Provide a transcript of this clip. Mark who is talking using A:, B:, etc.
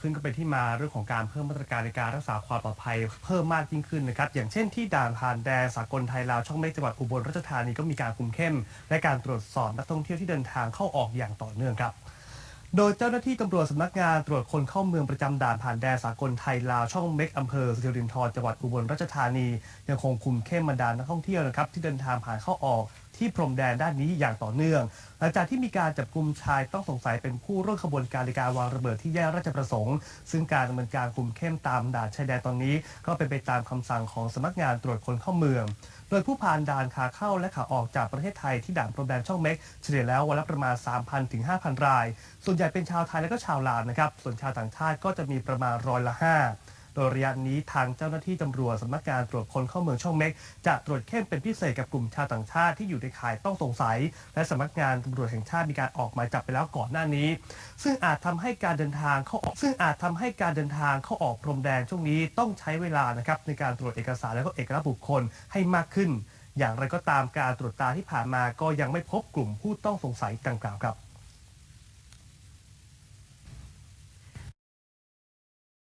A: ซึ่งก็เป็นที่มาเรื่องของการเพิ่มมาตรการในการรักษาความปลอดภัยเพิ่มมากยิ่งขึ้นนะครับ อย่างเช่นที่ด่านผ่านแดนสากลไทยลาวช่องเมฆจังหวัดอุบลราชธานีก็มีการคุมเข้ม และการตรวจสอบนักท่องเที่ยวที่เดินทางเข้าออกอย่างต่อเนื่องครับ โดยเจ้าหน้าที่ตำรวจสำนักงานตรวจคนเข้าเมืองประจำด่านผ่านแดนสากลไทยลาวช่องเม็กอำเภอสิรินธรจังหวัดอุบลราชธานี ยังคงคุมเข้มบรรดานักท่องเที่ยวนะครับที่เดินทางผ่านเข้าออกที่พรมแดนด้านนี้อย่างต่อเนื่อง หลังจากที่มีการจับกลุ่มชายต้องสงสัยเป็นผู้ร่วมขบวนการในการวางระเบิดที่แยกราชประสงค์ ซึ่งการดำเนินการคุมเข้มตามด่านชายแดนตอนนี้ ก็เป็นไปตามคำสั่งของสำนักงานตรวจคนเข้าเมือง โดยผู้ผ่านด่านขาเข้าและขาออกจากประเทศไทยที่ด่านพรมแดนช่องเม็กเฉลี่ยแล้ววันละประมาณ 3,000 ถึง 5,000 ราย ส่วนใหญ่เป็นชาวไทยและก็ชาวลาวนะครับ ส่วนชาวต่างชาติก็จะมีประมาณร้อยละ5 โดยระยะนี้ทางเจ้าหน้าที่ตำรวจสำนักงานตรวจคนเข้าเมืองช่องเม็ก จะตรวจเข้มเป็นพิเศษกับกลุ่มชาวต่างชาติที่อยู่ในข่ายต้องสงสัย และสำนักงานตำรวจแห่งชาติมีการออกหมายจับไปแล้วก่อนหน้านี้ ซึ่งอาจทำให้การเดินทางเข้าออกซึ่งอาจทำให้การเดินทางเข้าออกพรมแดนช่วงนี้ต้องใช้เวลานะครับในการตรวจเอกสารและก็เอกลักษณ์บุคคลให้มากขึ้น อย่างไรก็ตามการตรวจตาที่ผ่านมาก็ยังไม่พบกลุ่มผู้ต้องสงสัยดังกล่าวครับ